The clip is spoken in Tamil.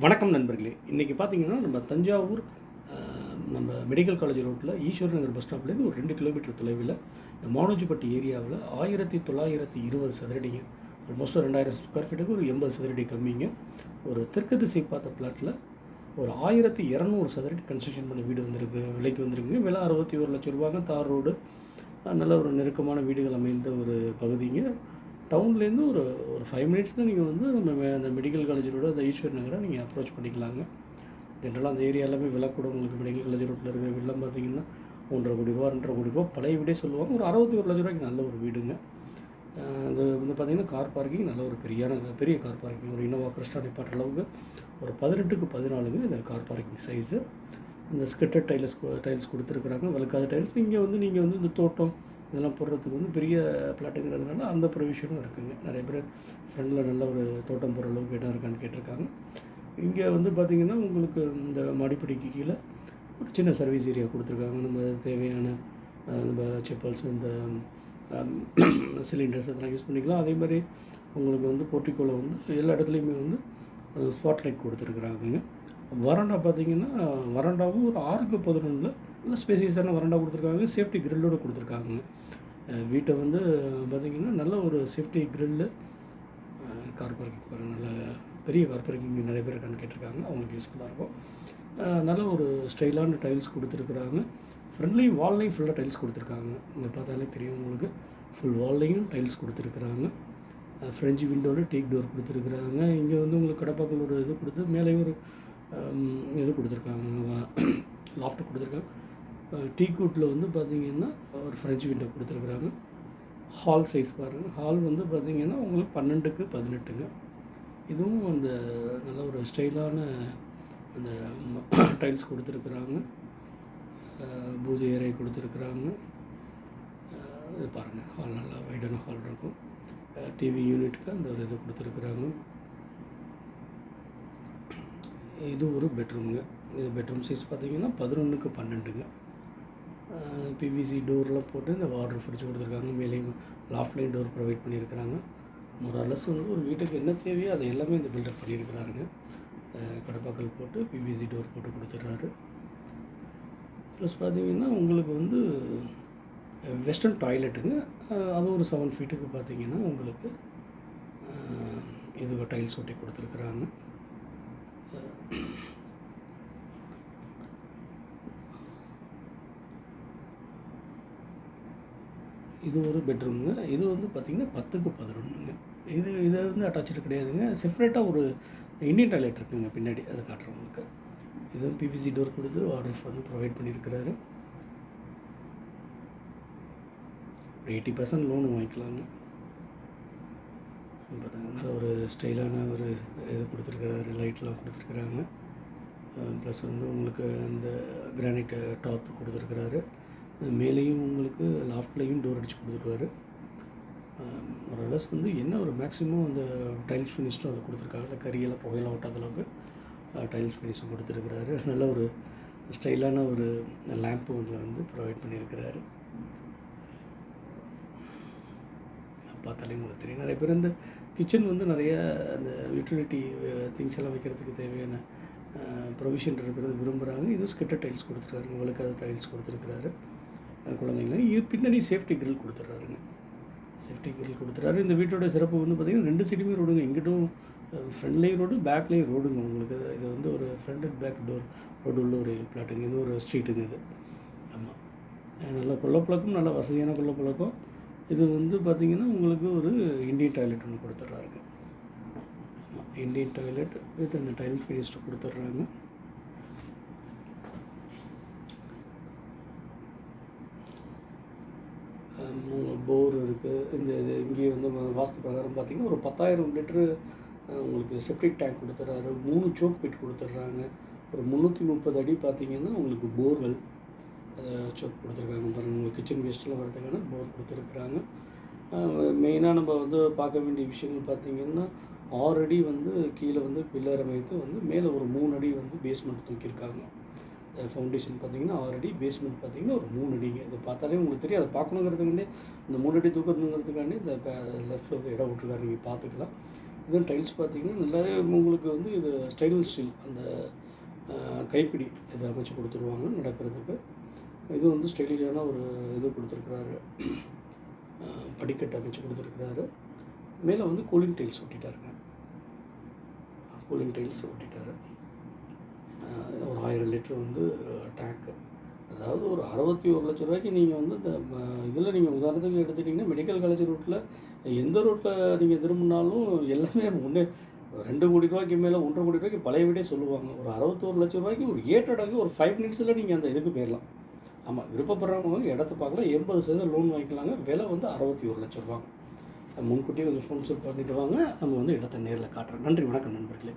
வணக்கம் நண்பர்களே. இன்றைக்கி பார்த்தீங்கன்னா நம்ம தஞ்சாவூர் நம்ம மெடிக்கல் காலேஜ் ரோட்டில் ஈஸ்வரன் நகர் பஸ் ஸ்டாப்லேருந்து ஒரு ரெண்டு கிலோமீட்டர் தொலைவில் இந்த மானோஜிப்பட்டி ஏரியாவில் ஆயிரத்தி தொள்ளாயிரத்தி இருபது சதுரடிங்க. ஆல்மோஸ்ட் ரெண்டாயிரம் ஸ்கொயர் ஃபீட்டுக்கு ஒரு எண்பது சதுரடி கம்மிங்க. ஒரு தெற்கு திசை பார்த்த பிளாட்டில் ஒரு ஆயிரத்தி இரநூறு சதுரடி கன்ஸ்ட்ரக்ஷன் பண்ண வீடு வந்திருக்கு விலைக்கு வந்திருக்குங்க. விலை அறுபத்தி ஒரு லட்சம் ரூபாங்க தார் ரோடு நல்ல ஒரு நெருக்கமான வீடுகள் அமைந்த ஒரு பகுதிங்க. டவுன்லேருந்து ஒரு ஒரு ஃபைவ் மினிட்ஸில் நீங்கள் வந்து நம்ம அந்த மெடிக்கல் காலேஜ் ரோடு அந்த ஈஸ்வர் நகரை நீங்கள் அப்ரோச் பண்ணிக்கலாங்க. ஜென்ரலாக அந்த ஏரியா எல்லாமே விலை கூட உங்களுக்கு மெடிக்கல் காலேஜ் ரோட்டில் இருக்கிற வில்லம் பார்த்தீங்கன்னா ஒன்றரை கோடி ரூபா ரெண்டரை கோடி ரூபா பழைய வீடே சொல்லுவாங்க. ஒரு அறுபத்தி ஒரு லட்ச ரூபாய்க்கு நல்ல ஒரு வீடுங்க. அது வந்து பார்த்திங்கன்னா கார் பார்க்கிங் நல்ல ஒரு பெரியான பெரிய கார் பார்க்கிங் ஒரு இனோவா கிறிஸ்டா நிப்பாட்டுற அளவுக்கு ஒரு பதினெட்டுக்கு பதினாலுங்க இந்த கார் பார்க்கிங் சைஸு இந்த ஸ்கெட்டட் டைல்ஸ் டைல்ஸ் கொடுத்துருக்குறாங்க. விளக்காத டைல்ஸ் இங்கே வந்து நீங்கள் வந்து இந்த தோட்டம் இதெல்லாம் போடுறதுக்கு வந்து பெரிய பிளாட்டுங்கிறதுனால அந்த ப்ரொவிஷனும் இருக்குங்க. நிறைய பேர் ஃப்ரெண்டில் நல்ல ஒரு தோட்டம் போடுற அளவுக்கு இடம் இருக்கான்னு கேட்டிருக்காங்க. இங்கே வந்து பார்த்திங்கன்னா உங்களுக்கு இந்த மாடிப்படிக்கு கீழே ஒரு சின்ன சர்வீஸ் ஏரியா கொடுத்துருக்காங்க. நம்ம தேவையான நம்ம செப்பல்ஸ் இந்த சிலிண்டர்ஸ் அதெல்லாம் யூஸ் பண்ணிக்கலாம். அதே மாதிரி உங்களுக்கு வந்து போர்ட்டிக்கோவில் வந்து எல்லா இடத்துலையுமே வந்து ஸ்பாட் லைட் கொடுத்துருக்குறாங்க வராண்டா பார்த்தீங்கன்னா வராண்டாவும் ஒரு ஆறுக்கு பதினொன்றில் நல்ல ஸ்பேசியஸான வராண்டா கொடுத்துருக்காங்க. சேஃப்டி கிரில்லோடு கொடுத்துருக்காங்க. வீட்டை வந்து பார்த்திங்கன்னா நல்ல ஒரு சேஃப்டி கிரில்லு. கார் பார்க்கிங் பாருங்கள் நல்ல பெரிய கார் பார்க்கிங் நிறைய பேர் இருக்கான்னு கேட்டிருக்காங்க. அவங்களுக்கு யூஸ்ஃபுல்லாக இருக்கும். நல்ல ஒரு ஸ்டைலான டைல்ஸ் கொடுத்துருக்குறாங்க. ஃப்ரெண்ட்லி வால்லையும் ஃபுல்லாக டைல்ஸ் கொடுத்துருக்காங்க. இங்கே பார்த்தாலே தெரியும் உங்களுக்கு. ஃபுல் வால்லையும் டைல்ஸ் கொடுத்துருக்குறாங்க. ஃப்ரெஞ்சு விண்டோவில் டேக் டோர் கொடுத்துருக்குறாங்க. இங்கே வந்து உங்களுக்கு கடப்பாக்கள் ஒரு இது கொடுத்து மேலே ஒரு இது கொடுத்துருக்காங்க லாஃப்ட் கொடுத்துருக்காங்க. டீ கூட்டில் வந்து பார்த்திங்கன்னா ஒரு ஃப்ரெஞ்சு விண்டோ கொடுத்துருக்குறாங்க. ஹால் சைஸ் பாருங்கள் ஹால் வந்து பார்த்திங்கன்னா உங்களுக்கு பன்னெண்டுக்கு பதினெட்டுங்க. இதுவும் அந்த நல்ல ஒரு ஸ்டைலான அந்த டைல்ஸ் கொடுத்துருக்குறாங்க. பூஜை ஏரை கொடுத்துருக்குறாங்க. இது பாருங்கள் ஹால் நல்லா வைடான ஹால் இருக்கும். டிவி யூனிட்டுக்கு அந்த ஒரு இது கொடுத்துருக்குறாங்க. இது ஒரு பெட்ரூமுங்க. இது பெட்ரூம் சைஸ் பார்த்தீங்கன்னா பதினொன்றுக்கு பன்னெண்டுங்க. பிவிசி டோர்லாம் போட்டு இந்த வாட்ரு ஃப்ரிட்ஜ் கொடுத்துருக்காங்க. மேலேயும் லாஃப்ட்லேயும் டோர் ப்ரொவைட் பண்ணியிருக்கிறாங்க. மொராலஸ் வந்து ஒரு வீட்டுக்கு என்ன தேவையோ அதை எல்லாமே இந்த பில்டப் பண்ணியிருக்கிறாருங்க. அஹ் கடப்பாக்கள் போட்டு பிவிசி டோர் போட்டு கொடுத்துட்றாரு. ப்ளஸ் பார்த்தீங்கன்னா உங்களுக்கு வந்து வெஸ்டர்ன் டாய்லெட்டுங்க அதுவும் அது ஒரு செவன் ஃபீட்டுக்கு பார்த்தீங்கன்னா உங்களுக்கு இது டைல்ஸ் ஒட்டி கொடுத்துருக்குறாங்க. இது ஒரு பெட்ரூமுங்க இது வந்து பார்த்திங்கன்னா பத்துக்கு பதினொன்றுங்க. இது இது வந்து அட்டாச்சு கிடையாதுங்க. செப்பரேட்டாக ஒரு இண்டியன் டாய்லெட் இருக்குங்க பின்னாடி. அதை காட்டுறவங்களுக்கு. இதுவும் பிவிசி டோர் கொடுத்து ஆர்டர் வந்து ப்ரொவைட் பண்ணியிருக்கிறாரு ஒரு எயிட்டி பர்சன்ட் லோன் வாங்கிக்கலாங்க. பார்த்தீங்கன்னா நல்ல ஒரு ஸ்டைலான ஒரு இது கொடுத்துருக்குறாரு லைட்லாம் கொடுத்துருக்குறாங்க. ப்ளஸ் வந்து உங்களுக்கு அந்த கிரானைட் டாப் கொடுத்துருக்குறாரு. மேலேயும் உங்களுக்கு லாஃப்ட்லேயும் டோர் அடித்து கொடுத்துருவாரு ஓரளவு வந்து என்ன ஒரு மேக்ஸிமம் அந்த டைல்ஸ் ஃபினிஷும் அதை கொடுத்துருக்காங்க. அந்த கரியெல்லாம் புகையெல்லாம் ஒட்டாத அளவுக்கு டைல்ஸ் ஃபினிஷும் கொடுத்துருக்குறாரு. நல்ல ஒரு ஸ்டைலான ஒரு லேம்ப்பு அதில் வந்து ப்ரொவைட் பண்ணியிருக்கிறாரு. பார்த்தாலே உங்களுக்கு தெரியும். நிறைய பேர் இந்த கிச்சன் வந்து நிறைய அந்த யூட்டிலிட்டி திங்ஸ் எல்லாம் வைக்கிறதுக்கு தேவையான ப்ரொவிஷன் இருக்கிறது விரும்புகிறாங்க இது ஸ்கிட்ட டைல்ஸ் கொடுத்துருக்காருங்க விளக்காத டைல்ஸ் கொடுத்துருக்குறாரு. குழந்தைங்களாம் குழந்தைங்களுக்கு இது பின்னாடி சேஃப்டி கிரில் கொடுத்துட்றாருங்க. சேஃப்டி கிரில் கொடுத்துறாரு இந்த வீட்டோட சிறப்பு வந்து பார்த்திங்கன்னா ரெண்டு சைடுமே ரோடுங்க இங்கிட்டும் ஃப்ரண்ட்லேயும் ரோடு பேக்லேயும் ரோடுங்க உங்களுக்கு இது வந்து ஒரு front and back door road உள்ள ஒரு பிளாட்டுங்க இது ஒரு ஸ்ட்ரீட்டுங்க இது. ஆமாம் நல்ல கொல்லப்பழக்கம் நல்ல வசதியான கொல்லப்பழக்கம் இது வந்து பார்த்திங்கன்னா உங்களுக்கு ஒரு இந்தியன் டாய்லெட் ஒன்று கொடுத்துட்றாருங்க ஆமாம் இந்தியன் டாய்லெட் வித் அந்த டைல் ஃபினிஷ்டு கொடுத்துட்றாங்க போர் இருக்குது இந்த இது இங்கேயே வந்து வாஸ்து பிரகாரம் பார்த்திங்கன்னா ஒரு பத்தாயிரம் லிட்ரு உங்களுக்கு செப்டிக் டேங்க் கொடுத்துட்றாரு மூணு சோக் பிட் கொடுத்துட்றாங்க ஒரு முந்நூற்றி முப்பது அடி பார்த்திங்கன்னா உங்களுக்கு போர்வெல் சோக் கொடுத்துருக்காங்க. பாருங்கள் உங்களுக்கு கிச்சன் வேஸ்ட்லாம் வரதுக்கான போர் கொடுத்துருக்குறாங்க. மெயினாக நம்ம வந்து பார்க்க வேண்டிய விஷயங்கள் பார்த்திங்கன்னா ஆறடி வந்து கீழே வந்து பில்லர் அமைத்து வந்து மேலே ஒரு மூணு அடி வந்து பேஸ்மெண்ட் தூக்கியிருக்காங்க. ஃபவுண்டேஷன் பார்த்தீங்கன்னா ஆறு அடி பேஸ்மெண்ட் பார்த்தீங்கன்னா ஒரு மூணு அடிங்க. இதை பார்த்தாலே உங்களுக்கு தெரியும். அதை பார்க்கணுங்கிறதுக்காண்டி இந்த மூணு அடி தூக்கணுங்கிறதுக்காண்டி இந்த லெஃப்ட்டில் வந்து இடம் விட்ருக்காரு நீங்கள் பார்த்துக்கலாம். இதுவும் டைல்ஸ் பார்த்தீங்கன்னா நல்லாவே உங்களுக்கு வந்து இது ஸ்டெயின்லெஸ் ஸ்டீல் அந்த கைப்பிடி இதை அமைச்சு கொடுத்துருவாங்க நடக்கிறதுக்கு. இது வந்து ஸ்டைலிஷான ஒரு இது கொடுத்துருக்குறாரு. படிக்கட்டு அமைச்சு கொடுத்துருக்குறாரு. மேலே வந்து கூலிங் டைல்ஸ் ஒட்டிட்டாருங்க. கூலிங் டைல்ஸ் ஒட்டிட்டாரு. ஒரு ஆயிரம் லிட்டர் வந்து டேங்க்கு அதாவது ஒரு அறுபத்தி ஒரு லட்ச ரூபாய்க்கு நீங்கள் வந்து இந்த இதில் நீங்கள் உதாரணத்துக்கு எடுத்துக்கிட்டிங்கன்னா மெடிக்கல் காலேஜ் ரூட்டில் எந்த ரூட்டில் நீங்கள் திரும்பினாலும் எல்லாமே ஒன்று ரெண்டு கோடி ரூபாய்க்கு மேலே ஒன்றரை கோடி ரூபாய்க்கு பழைய வீடே சொல்லுவாங்க. ஒரு அறுபத்தோரு லட்ச ரூபாய்க்கு ஒரு ஏற்றடங்கு ஒரு ஃபைவ் மினிட்ஸில் நீங்கள் அந்த இதுக்கு போயிடலாம் ஆமாம் விருப்பப்படுறவங்க இடத்த பார்க்கலாம் எண்பது சதவீதம் லோன் வாங்கிக்கலாங்க. விலை வந்து அறுபத்தி ஒரு லட்ச ரூபாங்க. முன்கூட்டியே கொஞ்சம் ஸ்பான்சர் பண்ணிட்டு வாங்க. நம்ம வந்து இடத்த நேரில் காட்டுறோம். நன்றி வணக்கம் நண்பர்களே.